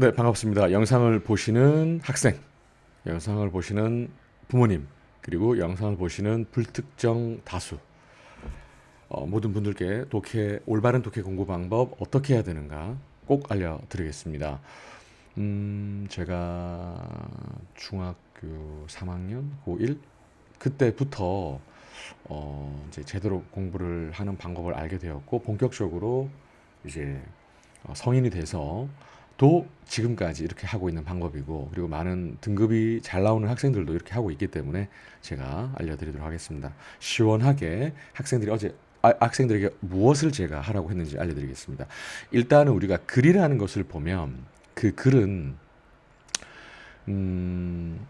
네, 반갑습니다. 영상을 보시는 학생, 영상을 보시는 부모님, 그리고 영상을 보시는 불특정 다수. 어, 모든 분들께 독해, 올바른 독해 공부 방법 어떻게 해야 되는가 꼭 알려드리겠습니다. 음, 제가 중학교 3학년, 고1 그때부터 어, 이제 제대로 공부를 하는 방법을 알게 되었고 본격적으로 이제 어, 성인이 돼서 도 지금까지 이렇게 하고 있는 방법이고 그리고 많은 등급이 잘 나오는 학생들도 이렇게 하고 있기 때문에 제가 알려드리도록 하겠습니다. 시원하게 학생들이 어제 아, 학생들에게 무엇을 제가 하라고 했는지 알려드리겠습니다. 일단은 우리가 글이라는 것을 보면 그 글은 음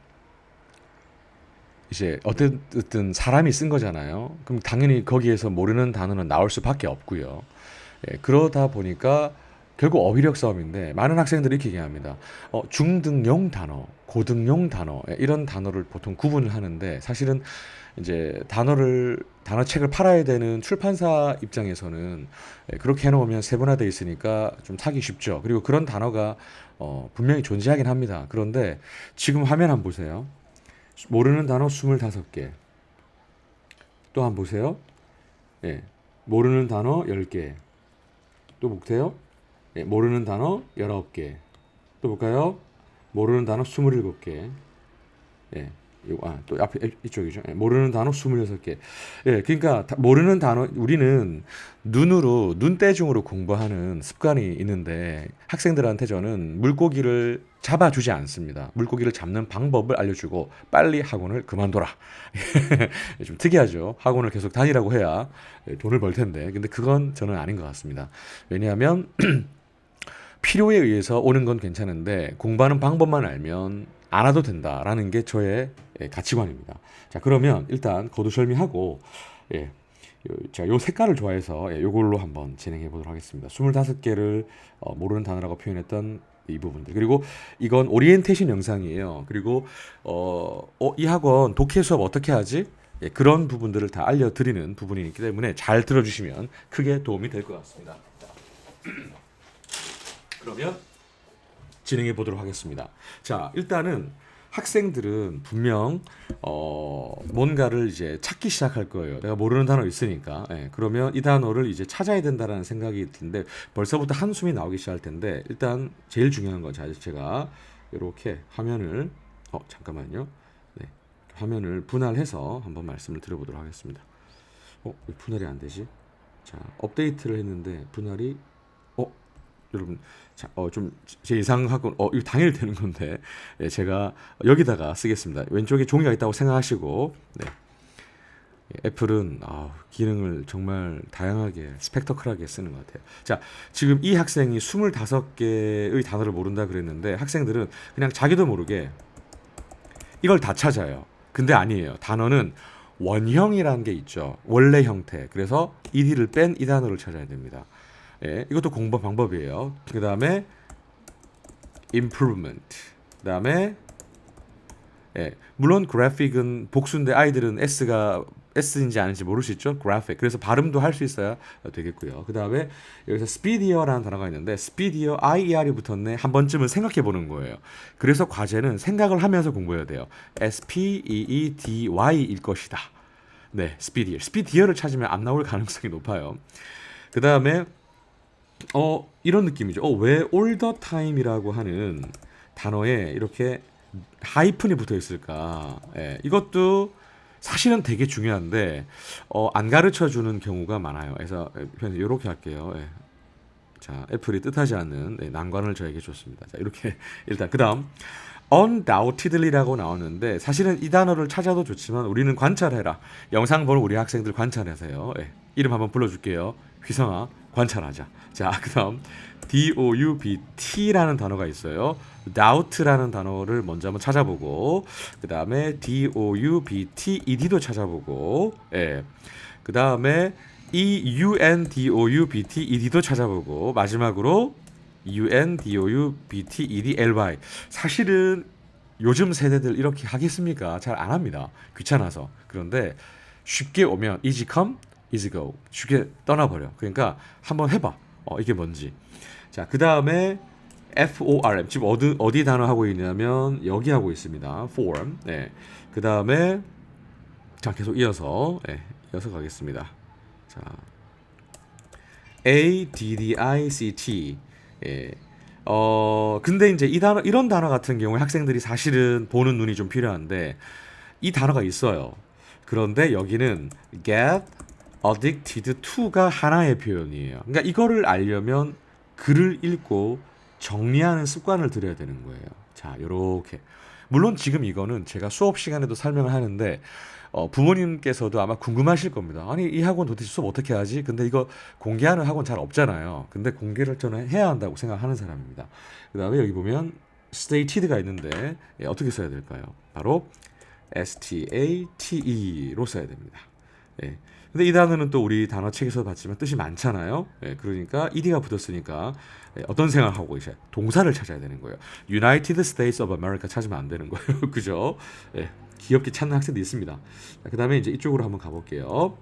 이제 어쨌든 사람이 쓴 거잖아요. 그럼 당연히 거기에서 모르는 단어는 나올 수밖에 없고요. 예, 그러다 보니까 결국 어휘력 싸움인데 많은 학생들이 얘기합니다. 어, 중등용 단어, 고등용 단어 예, 이런 단어를 보통 구분을 하는데 사실은 이제 단어를 단어책을 팔아야 되는 출판사 입장에서는 예, 그렇게 해놓으면 세분화돼 있으니까 좀 사기 쉽죠. 그리고 그런 단어가 어, 분명히 존재하긴 합니다. 그런데 지금 화면 한번 보세요. 모르는 단어 25개. 또 한번 보세요. 예. 모르는 단어 10개. 또 볼게요. 예, 모르는 단어 19개. 또 볼까요? 모르는 단어 27개. 예. 요, 아, 또 앞에 이쪽이죠. 예, 모르는 단어 26개. 예, 그러니까 다- 모르는 단어 우리는 눈으로 눈대중으로 공부하는 습관이 있는데 학생들한테 저는 물고기를 잡아 주지 않습니다. 물고기를 잡는 방법을 알려 주고 빨리 학원을 그만둬라. 좀 특이하죠. 학원을 계속 다니라고 해야 예, 돈을 벌 텐데. 근데 그건 저는 아닌 것 같습니다. 왜냐하면 필요에 의해서 오는 건 괜찮은데 공부하는 방법만 알면 안 와도 된다라는 게 저의 예, 가치관입니다. 자, 그러면 일단 거두절미하고 예. 요, 제가 요 색깔을 좋아해서 예, 요걸로 한번 진행해 보도록 하겠습니다. 25개를 어, 모르는 단어라고 표현했던 이 부분들. 그리고 이건 오리엔테이션 영상이에요. 그리고 어, 어, 이 학원 독해 수업 어떻게 하지? 예, 그런 부분들을 다 알려드리는 부분이기 때문에 잘 들어주시면 크게 도움이 될 것 같습니다. 자, 그러면 진행해 보도록 하겠습니다. 자, 일단은 학생들은 분명 어 뭔가를 이제 찾기 시작할 거예요. 내가 모르는 단어 있으니까. 예, 그러면 이 단어를 이제 찾아야 된다라는 생각이 드는데 벌써부터 한숨이 나오기 시작할 텐데 일단 제일 중요한 건 자, 제가 이렇게 화면을 어 잠깐만요. 네. 화면을 분할해서 한번 말씀을 드려보도록 하겠습니다. 어, 왜 분할이 안 되지? 자, 업데이트를 했는데 분할이 어, 여러분, 자, 어, 좀 제 예상하고 어, 이거 당연히 되는 건데 예, 제가 여기다가 쓰겠습니다. 왼쪽에 종이가 있다고 생각하시고 네. 예, 애플은 아, 기능을 정말 다양하게 스펙터클하게 쓰는 것 같아요. 자, 지금 이 학생이 25개의 단어를 모른다 그랬는데 학생들은 그냥 자기도 모르게 이걸 다 찾아요. 근데 아니에요. 단어는 원형이라는 게 있죠. 원래 형태. 그래서 ed를 뺀 이 단어를 찾아야 됩니다. 예, 이것도 공부 방법이에요. 그 다음에 improvement. 그 다음에 예, 물론 그래픽은 복수인데 아이들은 S가 S인지 아닌지 모를 수 있죠. 그래픽. 그래서 발음도 할 수 있어야 되겠고요. 그 다음에 여기서 speedier라는 단어가 있는데 speedier, IER이 붙었네. 한 번쯤은 생각해 보는 거예요. 그래서 과제는 생각을 하면서 공부해야 돼요. S P E E D Y일 것이다. 네, speedier. speedier를 찾으면 안 나올 가능성이 높아요. 그 다음에 어 이런 느낌이죠. 어왜 the time이라고 하는 단어에 이렇게 하이픈이 붙어 있을까? 예, 이것도 사실은 되게 중요한데 어, 안 가르쳐 주는 경우가 많아요. 그래서 이렇게 할게요. 예. 자, 애플이 뜻하지 않는 네, 난관을 저에게 줬습니다. 자, 이렇게 일단 그다음 undoubtedly라고 나오는데 사실은 이 단어를 찾아도 좋지만 우리는 관찰해라. 영상 보는 우리 학생들 관찰하세요. 예. 이름 한번 불러줄게요. 휘성아 관찰하자. 자, 그다음 doubt라는 단어가 있어요. doubt라는 단어를 먼저 한번 찾아보고 그다음에 doubted도 찾아보고 예. 그다음에 E undoubted도 찾아보고 마지막으로 undoubtedly 사실은 요즘 세대들 이렇게 하겠습니까? 잘 안 합니다. 귀찮아서. 그런데 쉽게 오면 easy come, easy go. 쉽게 떠나버려. 그러니까 한번 해봐. 어, 이게 뭔지. 자, 그 다음에 F-O-R-M. 지금 어디, 어디 단어 하고 있냐면 여기 하고 있습니다. form. 네. 그 다음에 자 계속 이어서 네, 이어서 가겠습니다. 자 A D D I C T. 예. 어 근데 이제 이 단어 이런 단어 같은 경우에 학생들이 사실은 보는 눈이 좀 필요한데 이 단어가 있어요. 그런데 여기는 get addicted to가 하나의 표현이에요. 그러니까 이거를 알려면 글을 읽고 정리하는 습관을 들여야 되는 거예요. 자, 요렇게. 물론 지금 이거는 제가 수업 시간에도 설명을 하는데 어, 부모님께서도 아마 궁금하실 겁니다. 아니, 이 학원 도대체 수업 어떻게 하지? 근데 이거 공개하는 학원 잘 없잖아요. 근데 공개를 저는 해야 한다고 생각하는 사람입니다. 그 다음에 여기 보면 stated가 있는데 예, 어떻게 써야 될까요? 바로 S-T-A-T-E로 써야 됩니다. 예. 근데 이 단어는 또 우리 단어 책에서 봤지만 뜻이 많잖아요. 예, 그러니까 ed가 붙었으니까 예, 어떤 생각을 하고 계셔요? 동사를 찾아야 되는 거예요. United States of America 찾으면 안 되는 거예요. 그죠? 예, 귀엽게 찾는 학생도 있습니다. 그 다음에 이제 이쪽으로 한번 가볼게요.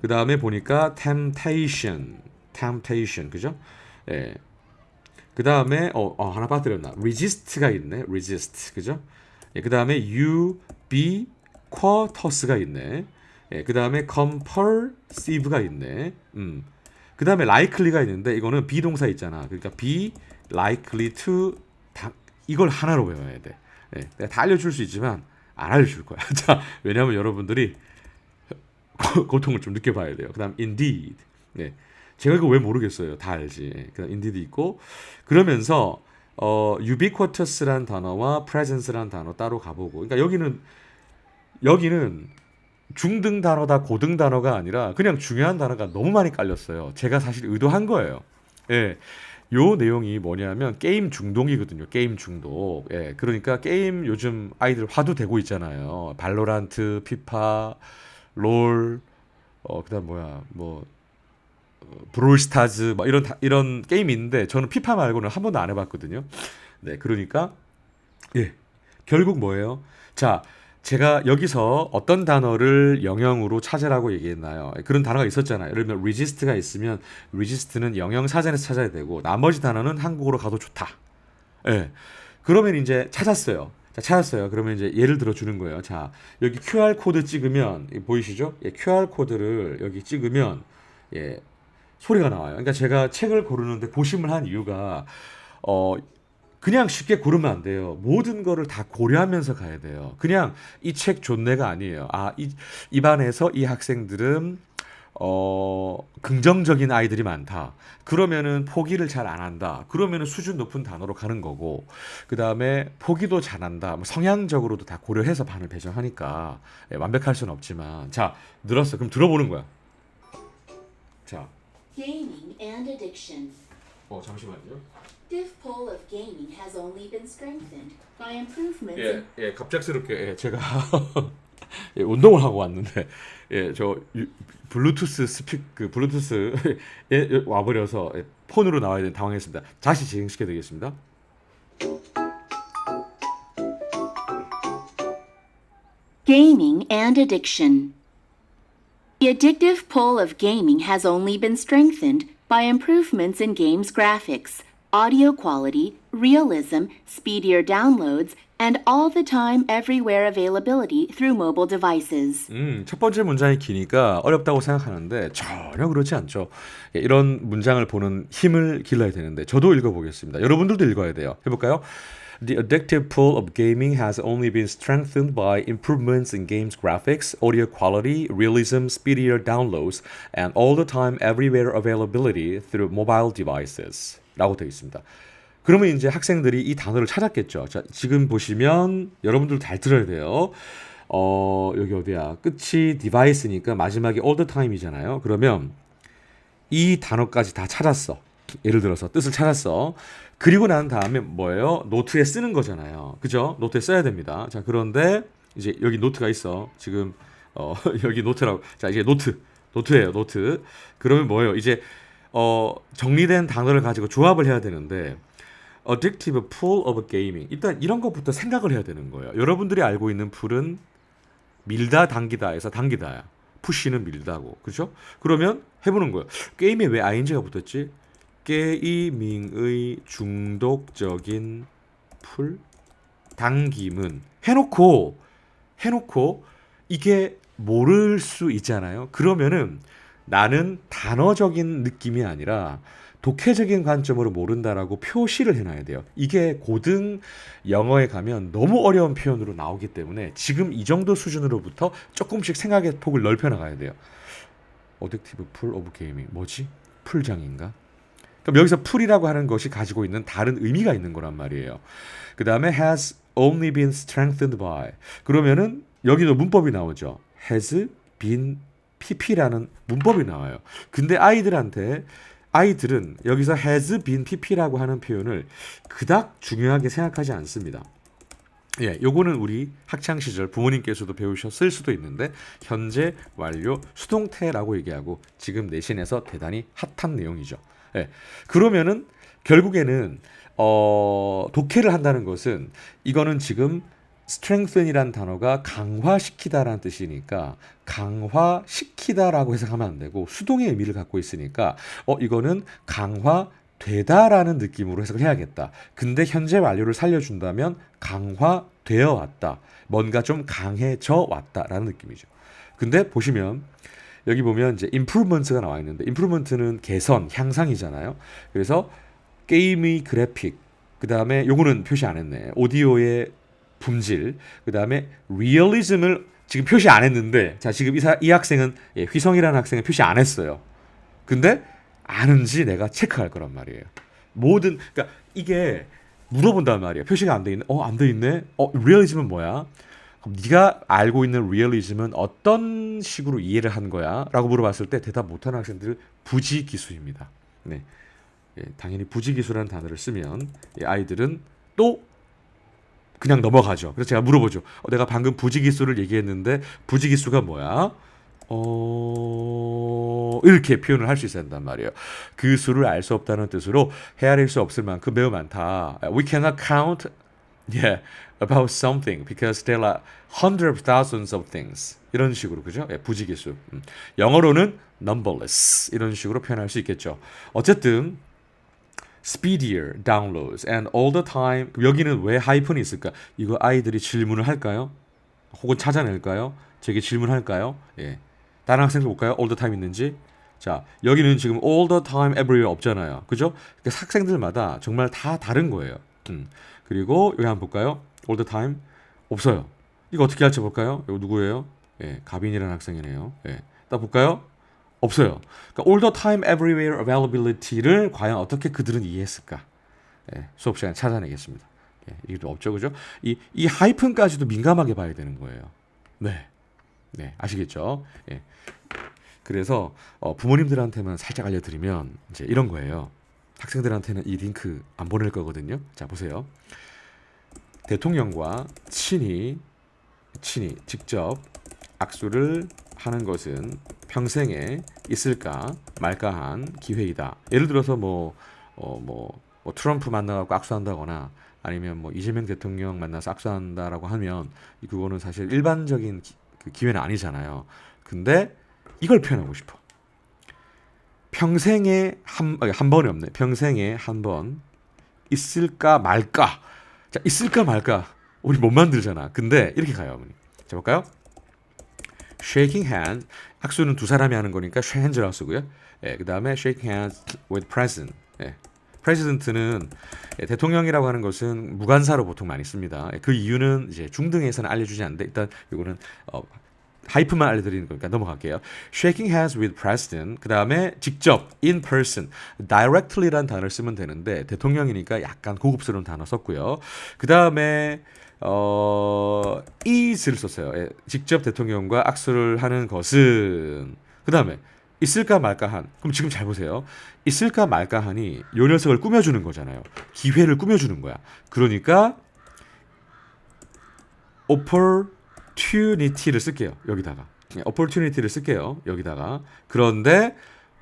그 다음에 보니까 temptation, temptation, 그죠? 예. 그 다음에 어, 어, 하나 빠뜨렸나? resist가 있네. resist, 그죠? 예, 그 다음에 ubiquitous가 있네. 예, 그 다음에 compulsive가 있네. 음. 그 다음에 likely가 있는데 이거는 비동사 있잖아. 그러니까 be likely to 다, 이걸 하나로 외워야 돼. 예, 내가 다 알려줄 수 있지만 안 알려줄 거야. 자, 왜냐하면 여러분들이 고- 고통을 좀 느껴봐야 돼요. 그다음 indeed. 네, 제가 이거 왜 모르겠어요. 다 알지. 예, 그다음 indeed 있고 그러면서 어 ubiquitous란 단어와 presence란 단어 따로 가보고. 그러니까 여기는 여기는 중등 단어다 고등 단어가 아니라 그냥 중요한 단어가 너무 많이 깔렸어요. 제가 사실 의도한 거예요. 예. 요 내용이 뭐냐면 게임 중독이거든요. 게임 중독. 예. 그러니까 게임 요즘 아이들 화두 되고 있잖아요. 발로란트, 피파, 롤, 어 그다음 뭐야? 뭐 어, 브롤스타즈 뭐 이런 다- 이런 게임이 있는데 저는 피파 말고는 한 번도 안 해봤거든요. 네, 그러니까 예, 결국 뭐예요? 자, 제가 여기서 어떤 단어를 영영으로 찾으라고 얘기했나요? 그런 단어가 있었잖아요. 예를 들면 resist가 있으면 resist는 영영 사전에서 찾아야 되고 나머지 단어는 한국어로 가도 좋다. 예. 그러면 이제 찾았어요. 자, 찾았어요. 그러면 이제 예를 들어 주는 거예요. 자, 여기 QR 코드 찍으면 이 보이시죠? 예, QR 코드를 여기 찍으면 예, 소리가 나와요. 그러니까 제가 책을 고르는데 고심을 한 이유가 어 그냥 쉽게 고르면 안 돼요. 모든 거를 다 고려하면서 가야 돼요. 그냥 이책 좋네가 아니에요. 아, 이, 이 반에서 이 학생들은 어, 긍정적인 아이들이 많다. 그러면은 포기를 잘 안 한다. 그러면은 수준 높은 단어로 가는 거고, 그 다음에 포기도 잘한다. 뭐 성향적으로도 다 고려해서 반을 배정하니까 예, 완벽할 수는 없지만, 자 늘었어. 그럼 들어보는 거야. 자, Gaming and addiction. 어 잠시만요. Diff pull of gaming has only been strengthened by improvements 예, 예, 갑작스럽게 예, 제가 예, 운동을 하고 왔는데 예, 저 유- 블루투스 스픽 그 블루투스 예, 와버려서 예, 폰으로 나와야 되는 당황했습니다. 다시 진행시켜 드리겠습니다. gaming and addiction. The addictive pull of gaming has only been strengthened by improvements in games graphics, audio quality, realism, speedier downloads, and all the time everywhere availability through mobile devices. 음, 첫 번째 문장이 기니까 어렵다고 생각하는데 전혀 그렇지 않죠. 예, 이런 문장을 보는 힘을 길러야 되는데 저도 읽어보겠습니다. 여러분들도 읽어야 돼요. 해볼까요? The addictive pull of gaming has only been strengthened by improvements in games graphics, audio quality, realism, speedier downloads, and all the time everywhere availability through mobile devices. 라고 되어 있습니다. 그러면 이제 학생들이 이 단어를 찾았겠죠. 자, 지금 보시면 여러분들 잘 들어야 돼요. 어, 여기 어디야? 끝이 디바이스니까 마지막에 all the time이잖아요. 그러면 이 단어까지 다 찾았어. 예를 들어서 뜻을 찾았어. 그리고 난 다음에 뭐예요? 노트에 쓰는 거잖아요. 그죠? 노트에 써야 됩니다. 자, 그런데 이제 여기 노트가 있어. 지금 어, 여기 노트라고. 자, 이제 노트. 노트예요, 노트. 그러면 뭐예요? 이제 어, 정리된 단어를 가지고 조합을 해야 되는데 addictive pull of gaming. 일단 이런 것부터 생각을 해야 되는 거예요. 여러분들이 알고 있는 풀은 밀다 당기다에서 당기다야. 푸시는 밀다고. 그죠? 그러면 해보는 거예요. 게임에 왜 ing가 붙었지? 게이밍의 중독적인 풀 당김은 해놓고 해놓고 이게 모를 수 있잖아요. 그러면은 나는 단어적인 느낌이 아니라 독해적인 관점으로 모른다라고 표시를 해놔야 돼요. 이게 고등 영어에 가면 너무 어려운 표현으로 나오기 때문에 지금 이 정도 수준으로부터 조금씩 생각의 폭을 넓혀 나가야 돼요. 어댑티브 풀 오브 게이밍 뭐지? 풀장인가? 그럼 여기서 풀이라고 하는 것이 가지고 있는 다른 의미가 있는 거란 말이에요. 그 다음에 has only been strengthened by. 그러면은 여기도 문법이 나오죠. has been pp라는 문법이 나와요. 근데 아이들한테 아이들은 여기서 has been pp라고 하는 표현을 그닥 중요하게 생각하지 않습니다. 예, 요거는 우리 학창 시절 부모님께서도 배우셨을 수도 있는데 현재 완료 수동태라고 얘기하고 지금 내신에서 대단히 핫한 내용이죠. 예. 그러면은 결국에는 어 독해를 한다는 것은 이거는 지금 strengthen이란 단어가 강화시키다라는 뜻이니까 강화시키다라고 해석하면 안 되고 수동의 의미를 갖고 있으니까 어 이거는 강화 되다라는 느낌으로 해석을 해야겠다. 근데 현재 완료를 살려준다면 강화되어 왔다. 뭔가 좀 강해져 왔다라는 느낌이죠. 근데 보시면 여기 보면 이제 improvement가 나와 있는데 improvement는 개선, 향상이잖아요. 그래서 게임의 그래픽, 그 다음에 요거는 표시 안 했네. 오디오의 품질, 그 다음에 리얼리즘을 지금 표시 안 했는데, 자 지금 이, 사, 이 학생은 예, 휘성이라는 학생은 표시 안 했어요. 근데 아는지 내가 체크할 거란 말이에요. 모든 그러니까 이게 물어본단 말이에요. 표시가 안 돼 있네. 어, 안 돼 있네. 어, 리얼리즘은 뭐야? 그럼 네가 알고 있는 리얼리즘은 어떤 식으로 이해를 한 거야? 라고 물어봤을 때 대답 못하는 학생들 부지 기수입니다. 네. 예, 당연히 부지 기수라는 단어를 쓰면 이 아이들은 또 그냥 넘어가죠. 그래서 제가 물어보죠. 어, 내가 방금 부지기수를 얘기했는데 부지기수가 뭐야? 어 이렇게 표현을 할 수 있어야 된단 말이에요. 그 수를 알 수 없다는 뜻으로 헤아릴 수 없을 만큼 매우 많다. We cannot count yeah, about something because there are hundreds of thousands of things. 이런 식으로 그죠? 예, 부지기수. 음. 영어로는 numberless 이런 식으로 표현할 수 있겠죠. 어쨌든 speedier downloads and all the time 여기는 왜 하이픈이 있을까? 이거 아이들이 질문을 할까요? 혹은 찾아낼까요? 제게 질문할까요? 예. 다른 학생들 볼까요? all the time 있는지. 자, 여기는 지금 all the time everywhere 없잖아요. 그죠? 그러니까 학생들마다 정말 다 다른 거예요. 음. 그리고 여기 한번 볼까요? all the time 없어요. 이거 어떻게 할지 볼까요? 이거 누구예요? 예, 가빈이라는 학생이네요. 예. 딱 볼까요? 없어요. 그러니까 all the time everywhere availability를 과연 어떻게 그들은 이해했을까? 예, 수업 시간에 찾아내겠습니다. 예, 이게 없죠, 그죠? 이, 이 하이픈까지도 민감하게 봐야 되는 거예요. 네. 네, 아시겠죠? 예. 그래서 어, 부모님들한테만 살짝 알려드리면 이제 이런 거예요. 학생들한테는 이 링크 안 보낼 거거든요. 자, 보세요. 대통령과 친히 친히 직접 악수를 하는 것은 평생에 있을까 말까 한 기회이다. 예를 들어서 뭐 어, 뭐, 뭐 트럼프 만나갖고 악수한다거나 아니면 뭐 이재명 대통령 만나서 악수한다라고 하면 그거는 사실 일반적인 기, 그 기회는 아니잖아요. 근데 이걸 표현하고 싶어. 평생에 한, 아니, 한 번이 없네. 평생에 한 번 있을까 말까. 자, 있을까 말까. 우리 못 만들잖아. 근데 이렇게 가요, 어머니. 자, 볼까요? Shaking hand. 악수는 두 사람이 하는 거니까 shake hands라고 쓰고요. 예, 그 다음에 shake hands with president. 예. 프레지던트는 예, 대통령이라고 하는 것은 무관사로 보통 많이 씁니다. 예, 그 이유는 이제 중등에서는 알려주지 않는데 일단 이거는 어, 하이프만 알려드리는 거니까 넘어갈게요. Shaking hands with president. 그 다음에 직접 in person, directly라는 단어를 쓰면 되는데 대통령이니까 약간 고급스러운 단어 썼고요. 그 다음에 어, is를 썼어요. 예, 직접 대통령과 악수를 하는 것은 그 다음에 있을까 말까 한. 그럼 지금 잘 보세요. 있을까 말까 하니 요 녀석을 꾸며주는 거잖아요. 기회를 꾸며주는 거야. 그러니까 opportunity를 쓸게요. 여기다가. 네, opportunity를 쓸게요. 여기다가. 그런데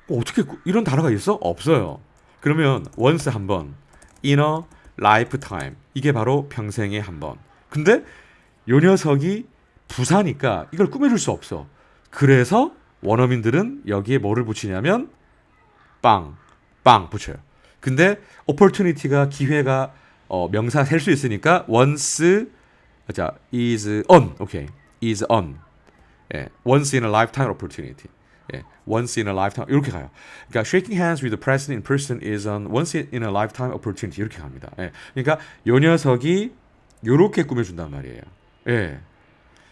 어, 어떻게 꾸- 이런 단어가 있어? 없어요. 그러면 once 한 번, in a lifetime. 이게 바로 평생에 한 번. 근데 요 녀석이 부사니까 이걸 꾸며줄 수 없어. 그래서 원어민들은 여기에 뭐를 붙이냐면 빵, 빵 붙여요. 근데 opportunity가 기회가 어, 명사 셀 수 있으니까 once 자 is on 오케이 is on 예, once in a lifetime opportunity. 예, once in a lifetime 이렇게 가요. 그러니까 shaking hands with the president in person is an once in a lifetime opportunity 이렇게 갑니다. 예, 그러니까 요 녀석이 요렇게 꾸며준단 말이에요. 예,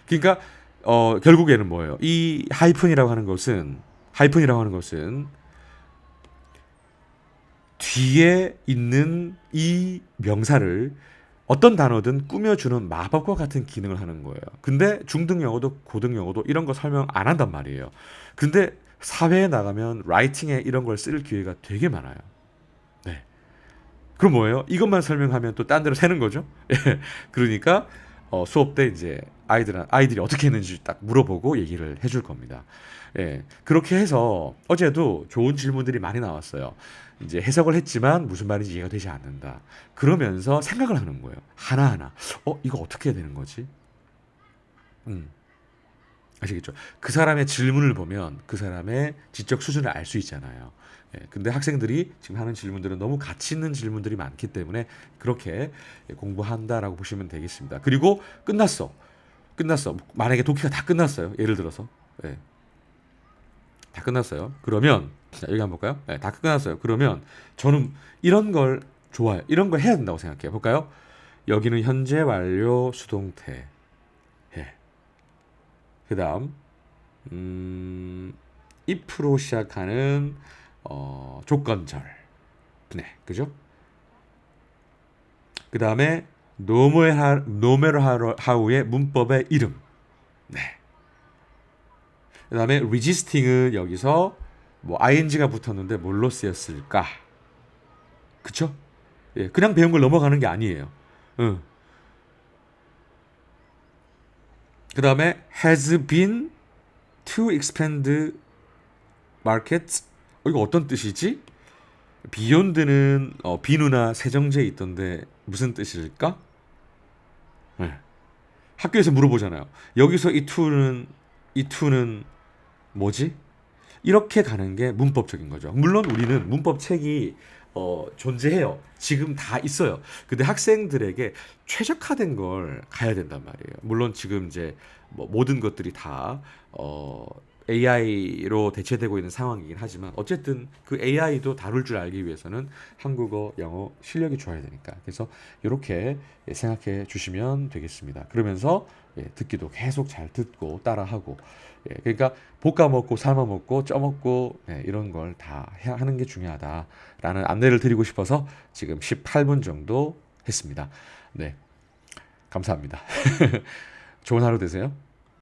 그러니까 어, 결국에는 뭐예요? 이 하이픈이라고 하는 것은 하이픈이라고 하는 것은 뒤에 있는 이 명사를 어떤 단어든 꾸며주는 마법과 같은 기능을 하는 거예요. 근데 중등 영어도 고등 영어도 이런 거 설명 안 한단 말이에요. 근데 사회에 나가면 라이팅에 이런 걸 쓸 기회가 되게 많아요. 네. 그럼 뭐예요? 이것만 설명하면 또 딴 데로 새는 거죠. 예. 그러니까 어, 수업 때 이제 아이들 아이들이 어떻게 했는지 딱 물어보고 얘기를 해줄 겁니다. 예. 그렇게 해서 어제도 좋은 질문들이 많이 나왔어요. 이제 해석을 했지만 무슨 말인지 이해가 되지 않는다. 그러면서 생각을 하는 거예요. 하나 하나. 어, 이거 어떻게 해야 되는 거지? 음. 아시겠죠? 그 사람의 질문을 보면 그 사람의 지적 수준을 알 수 있잖아요. 예, 근데 학생들이 지금 하는 질문들은 너무 가치 있는 질문들이 많기 때문에 그렇게 공부한다라고 보시면 되겠습니다. 그리고 끝났어. 끝났어. 만약에 독해가 다 끝났어요. 예를 들어서. 예. 다 끝났어요. 그러면 자, 여기 한번 볼까요? 네, 다 끝났어요. 그러면 저는 이런 걸 좋아요. 이런 걸 해야 된다고 생각해요. 볼까요? 여기는 현재 완료 수동태. 예. 그다음 음, if로 시작하는 어, 조건절. 네, 그죠? 그 다음에 matter how의 문법의 이름. 네. 그 다음에 resisting은 여기서 뭐 ing가 붙었는데 뭘로 쓰였을까? 그쵸? 예, 그냥 배운 걸 넘어가는 게 아니에요. 응. 그 다음에 has been to expand markets. 어, 이거 어떤 뜻이지? beyond는 어, 비누나 세정제에 있던데 무슨 뜻일까? 네. 학교에서 물어보잖아요. 여기서 이 to는 이 to는 뭐지? 이렇게 가는 게 문법적인 거죠. 물론 우리는 문법 책이 어, 존재해요. 지금 다 있어요. 근데 학생들에게 최적화된 걸 가야 된단 말이에요. 물론 지금 이제 뭐 모든 것들이 다 어, AI로 대체되고 있는 상황이긴 하지만 어쨌든 그 AI도 다룰 줄 알기 위해서는 한국어, 영어 실력이 좋아야 되니까. 그래서 이렇게 생각해 주시면 되겠습니다. 그러면서 예, 듣기도 계속 잘 듣고 따라하고 예, 그러니까 볶아 먹고 삶아 먹고 쪄 먹고 예, 이런 걸 다 하는 게 중요하다라는 안내를 드리고 싶어서 지금 18분 정도 했습니다. 네. 감사합니다. 좋은 하루 되세요.